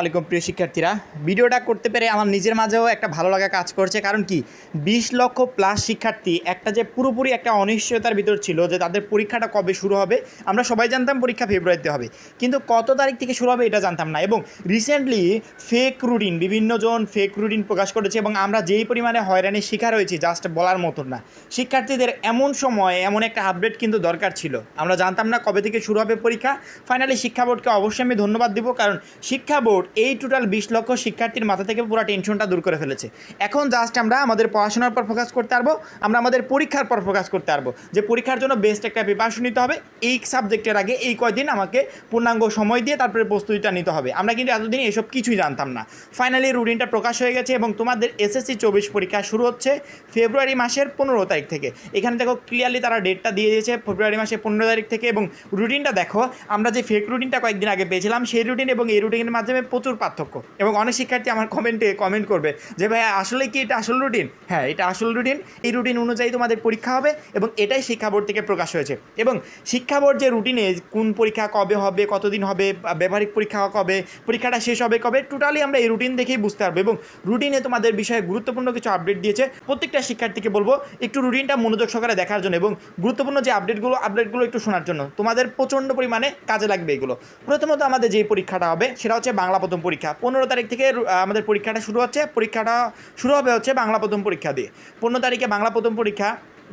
আলাইকুম, প্রিয় শিক্ষার্থীরা। ভিডিওটা করতে পেরে আমার নিজের মাঝেও একটা ভালো লাগা কাজ করছে, কারণ কি? বিশ লক্ষ প্লাস শিক্ষার্থী একটা যে পুরোপুরি একটা অনিশ্চয়তার ভিতর ছিল যে তাদের পরীক্ষাটা কবে শুরু হবে, আমরা সবাই জানতাম পরীক্ষা ফেব্রুয়ারিতে হবে। কিন্তু কত তারিখ থেকে শুরু হবে এটা জানতাম না এবং রিসেন্টলি ফেক রুটিন বিভিন্ন জন ফেক রুটিন প্রকাশ করেছে এবং আমরা যেই পরিমাণে হয়রানির শিকার হয়েছি জাস্ট বলার মতন না। শিক্ষার্থীদের এমন সময় এমন একটা আপডেট কিন্তু দরকার ছিল। আমরা জানতাম না কবে থেকে শুরু হবে পরীক্ষা। ফাইনালি শিক্ষা বোর্ডকে অবশ্যই আমি ধন্যবাদ দিব, কারণ শিক্ষা বোর্ড এই টোটাল বিশ লক্ষ শিক্ষার্থীর মাথা থেকে পুরো টেনশনটা দূর করে ফেলেছে। এখন জাস্ট আমরা আমাদের পড়াশোনার পর ফোকাস করতে পারব, আমরা আমাদের পরীক্ষার পর ফোকাস করতে পারব। যে পরীক্ষার জন্য বেস্ট একটা প্রিপারেশন নিতে হবে, এই সাবজেক্টের আগে এই কয়দিন আমাকে পূর্ণাঙ্গ সময় দিয়ে তারপরে প্রস্তুতিটা নিতে হবে। আমরা কিন্তু এতদিন এসব কিছুই জানতাম না। ফাইনালি রুটিনটা প্রকাশ হয়ে গেছে এবং তোমাদের এসএসসি চব্বিশ পরীক্ষা শুরু হচ্ছে ফেব্রুয়ারি মাসের পনেরো তারিখ থেকে। এখানে দেখো ক্লিয়ারলি তারা ডেটটা দিয়ে দিয়েছে ফেব্রুয়ারি মাসের পনেরো তারিখ থেকে এবং রুটিনটা দেখো, আমরা যে ফেক রুটিনটা কয়েকদিন আগে পেয়েছিলাম, সেই রুটিন এবং এই রুটিনের মাধ্যমে প্রচুর পার্থক্য। এবং অনেক শিক্ষার্থী আমার কমেন্টে কমেন্ট করবে যে ভাই আসলে কি এটা আসল রুটিন হ্যাঁ এটা আসল রুটিন এই রুটিন অনুযায়ী তোমাদের পরীক্ষা হবে এবং এটাই শিক্ষা বোর্ড থেকে প্রকাশ হয়েছে। এবং শিক্ষা বোর্ড যে রুটিনে কোন পরীক্ষা কবে হবে, কতদিন হবে, ব্যবহারিক পরীক্ষা কবে, পরীক্ষাটা শেষ হবে কবে টোটালি আমরা এই রুটিন দেখেই বুঝতে পারব। এবং রুটিনে তোমাদের বিষয়ে গুরুত্বপূর্ণ কিছু আপডেট দিয়েছে। প্রত্যেকটা শিক্ষার্থীকে বলব, একটু রুটিনটা মনোযোগ সহকারে দেখার জন্য এবং গুরুত্বপূর্ণ যে আপডেটগুলো আপডেটগুলো একটু শোনার জন্য। তোমাদের প্রচণ্ড পরিমাণে কাজে লাগবে এগুলো। প্রথমত আমাদের যে পরীক্ষাটা হবে, সেটা হচ্ছে বাংলা প্রথম পরীক্ষা। পনেরো তারিখ থেকে আমাদের পরীক্ষাটা শুরু হচ্ছে। পরীক্ষাটা শুরু হবে হচ্ছে বাংলা প্রথম পরীক্ষা দিয়ে। পনেরো তারিখে বাংলা প্রথম পরীক্ষা,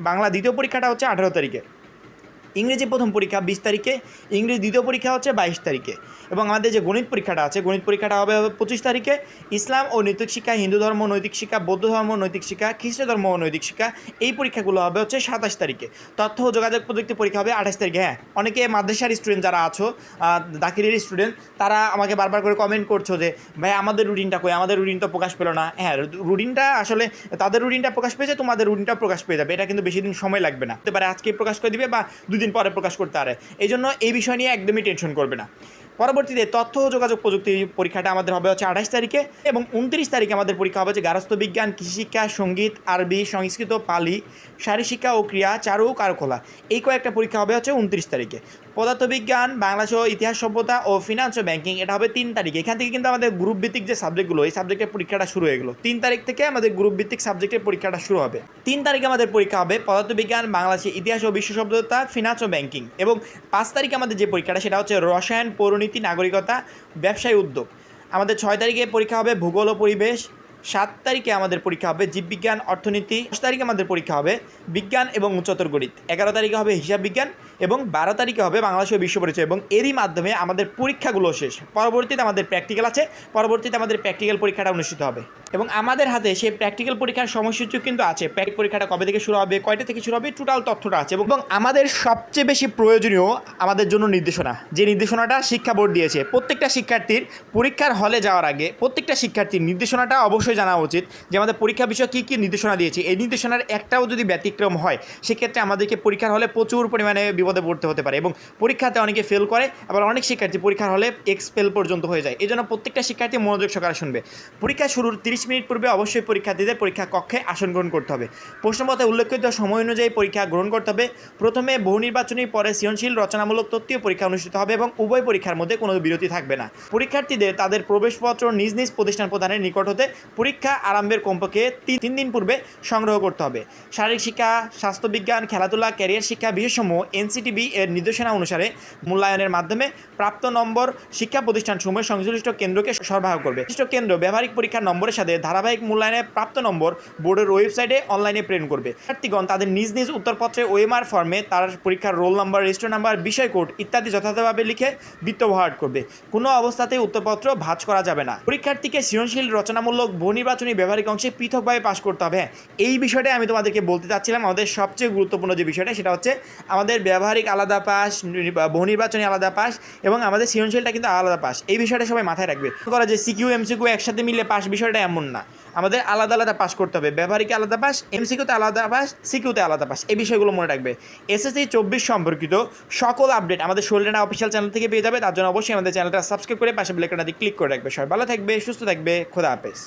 বাংলা দ্বিতীয় পরীক্ষাটা হচ্ছে আঠেরো তারিখে। ইংরেজি প্রথম পরীক্ষা বিশ তারিখে, ইংরেজি দ্বিতীয় পরীক্ষা হচ্ছে বাইশ তারিখে। এবং আমাদের যে গণিত পরীক্ষাটা আছে, গণিত পরীক্ষাটা হবে পঁচিশ তারিখে। ইসলাম ও নৈতিক শিক্ষা, হিন্দু ধর্ম, নৈতিক শিক্ষা, বৌদ্ধ ধর্ম, নৈতিক শিক্ষা খ্রিস্ট ধর্ম ও নৈতিক শিক্ষা, এই পরীক্ষাগুলো হবে হচ্ছে সাতাশ তারিখে। তথ্য ও যোগাযোগ প্রযুক্তি পরীক্ষা হবে আঠাশ তারিখে হ্যাঁ। অনেকে মাদ্রাসার স্টুডেন্ট যারা আছো দাখিলের স্টুডেন্ট তারা আমাকে বারবার করে কমেন্ট করছ যে, ভাই, আমাদের রুটিনটা কই? আমাদের রুটিন তো প্রকাশ পেল না। হ্যাঁ রুটিনটা আসলে তাদের রুটিনটা প্রকাশ পেয়েছে, তোমাদের রুটিনটা প্রকাশ পেয়ে যাবে। এটা কিন্তু বেশি দিন সময় লাগবে না। পারে আজকে প্রকাশ করে দিবে বা দুদিন পরে প্রকাশ করতে পারে। এই জন্য এই বিষয় নিয়ে একদমই টেনশন করবে না। পরবর্তীতে তথ্য ও যোগাযোগ প্রযুক্তি পরীক্ষাটা আমাদের হবে হচ্ছে আঠাশ তারিখে এবং উনত্রিশ তারিখে আমাদের পরীক্ষা হবে হচ্ছে গারস্থ বিজ্ঞান কৃষিশিক্ষা সংগীত, আরবি, সংস্কৃত, পালি, শারীরিক শিক্ষা ও ক্রিয়া চারু কারুকলা এই কয়েকটা পরীক্ষা হবে হচ্ছে উনত্রিশ তারিখে। পদার্থবিজ্ঞান, বাংলা সহ ইতিহাস সভ্যতা ও ফিনান্স ও ব্যাংকিং এটা হবে তিন তারিখে। এখান থেকে কিন্তু আমাদের গ্রুপ ভিত্তিক যে সাবজেক্টগুলো এই সাবজেক্টের পরীক্ষাটা শুরু হয়ে গেলো। তিন তারিখ থেকে আমাদের গ্রুপ ভিত্তিক সাবজেক্টের পরীক্ষাটা শুরু হবে। তিন তারিখে আমাদের পরীক্ষা হবে পদার্থবিজ্ঞান বাংলাদেশের ইতিহাস ও বিশ্ব সভ্যতা ফিনান্স ও ব্যাংকিং এবং পাঁচ তারিখে আমাদের যে পরীক্ষাটা, সেটা হচ্ছে রসায়ন, পৌরনীতি, নাগরিকতা, ব্যবসায়ী উদ্যোগ। আমাদের ছয় তারিখে পরীক্ষা হবে ভূগোল ও পরিবেশ সাত তারিখে আমাদের পরীক্ষা হবে জীববিজ্ঞান অর্থনীতি, দশ তারিখে আমাদের পরীক্ষা হবে বিজ্ঞান এবং উচ্চতর গণিত এগারো তারিখে হবে হিসাব বিজ্ঞান এবং বারো তারিখে হবে বাংলাদেশ বিশ্ব পরিচয় এবং এরই মাধ্যমে আমাদের পরীক্ষাগুলো শেষ। পরবর্তীতে আমাদের প্র্যাকটিক্যাল আছে, পরবর্তীতে আমাদের প্র্যাকটিক্যাল পরীক্ষাটা অনুষ্ঠিত হবে। এবং আমাদের হাতে সেই প্র্যাকটিক্যাল পরীক্ষার সময়সূচি কিন্তু আছে। প্র্যাকটিক পরীক্ষাটা কবে থেকে শুরু হবে, কয়টা থেকে শুরু হবে টোটাল তথ্যটা আছে এবং আমাদের সবচেয়ে বেশি প্রয়োজনীয় আমাদের জন্য নির্দেশনা। যে নির্দেশনাটা শিক্ষা বোর্ড দিয়েছে, প্রত্যেকটা শিক্ষার্থীর পরীক্ষার হলে যাওয়ার আগে প্রত্যেকটা শিক্ষার্থীর নির্দেশনাটা অবশ্যই জানা উচিত যে আমাদের পরীক্ষা বিষয়ে কী কী নির্দেশনা দিয়েছে। এই নির্দেশনার একটাও যদি ব্যতিক্রম হয়, সেক্ষেত্রে আমাদেরকে পরীক্ষার হলে প্রচুর পরিমাণে বিপদে পড়তে হতে পারে এবং পরীক্ষাতে অনেকে ফেল করে, আবার অনেক শিক্ষার্থী পরীক্ষার হলে এক্সপেল পর্যন্ত হয়ে যায়। এই প্রত্যেকটা শিক্ষার্থী মনোযোগ সহকারে শুনবে। পরীক্ষা শুরুর তিরিশ মিনিট পূর্বে অবশ্যই পরীক্ষার্থীদের পরীক্ষা কক্ষে আসন গ্রহণ করতে হবে। প্রশ্নপত্রে উল্লেখিত সময় অনুযায়ী পরীক্ষা গ্রহণ করতে হবে। প্রথমে বহু নির্বাচনী, পরে সৃজনশীল, রচনামূলক তত্ত্বীয় পরীক্ষা অনুষ্ঠিত হবে এবং উভয় পরীক্ষার মধ্যে কোনো বিরতি থাকবে না। পরীক্ষার্থীদের তাদের প্রবেশপত্র নিজ নিজ প্রতিষ্ঠান প্রদানের নিকট হতে পরীক্ষা আরম্ভের কমপক্ষে তিন দিন পূর্বে সংগ্রহ করতে হবে। শারীরিক শিক্ষা, স্বাস্থ্যবিজ্ঞান, খেলাধুলা, ক্যারিয়ার শিক্ষা বিশেষসমূহ এনসিটিবি এর নির্দেশনা অনুসারে মূল্যায়নের মাধ্যমে প্রাপ্ত নম্বর শিক্ষা প্রতিষ্ঠানসমূহের সংশ্লিষ্ট কেন্দ্রকে সরবরাহ করবে। সংশ্লিষ্ট কেন্দ্র ব্যবহারিক পরীক্ষার নম্বরের সাথে ধারাবাহিক মূল্যায়নে প্রাপ্ত নম্বর বোর্ডের ওয়েবসাইটে অনলাইনে প্রেরণ করবে। শিক্ষার্থীগণ তাদের নিজ নিজ উত্তরপত্রে ওএমআর ফর্মে তার পরীক্ষার রোল নম্বর, রেজিস্টার নাম্বার, বিষয় কোড ইত্যাদি যথাযথভাবে লিখে বিত্তবহার করবে। কোনো অবস্থাতেই উত্তরপত্র ভাঁজ করা যাবে না। পরীক্ষার্থীকে সৃজনশীল, রচনামূলক নির্বাচনী ব্যবহারিক অংশে পৃথকভাবে পাশ করতে হবে। এই বিষয়টা আমি তোমাদেরকে বলতে চাচ্ছিলাম। আমাদের সবচেয়ে গুরুত্বপূর্ণ যে বিষয়টা, সেটা হচ্ছে আমাদের ব্যবহারিক আলাদা পাস বহু নির্বাচনী আলাদা পাস এবং আমাদের সৃজনশীলটা কিন্তু আলাদা পাস এই বিষয়টা সবাই মাথায় রাখবে। করা যে সিকিউ এমসিকিউ একসাথে মিলে পাস বিষয়টা এমন না। আমাদের আলাদা আলাদা পাস করতে হবে। ব্যবহারিক আলাদা পাস এমসিকিউতে আলাদা পাস সিকিউতে আলাদা পাস এই বিষয়গুলো মনে রাখবে। এসএসসি চব্বিশ সম্পর্কিত সকল আপডেট আমাদের শরীরের অফিসিয়াল চ্যানেল থেকে পেয়ে যাবে। তার জন্য অবশ্যই আমাদের চ্যানেলটা সাবস্ক্রাইব করে পাশে বেলেকটা ক্লিক করে রাখবে। সবাই ভালো থাকবে, সুস্থ থাকবে, খোদা হাফেজ।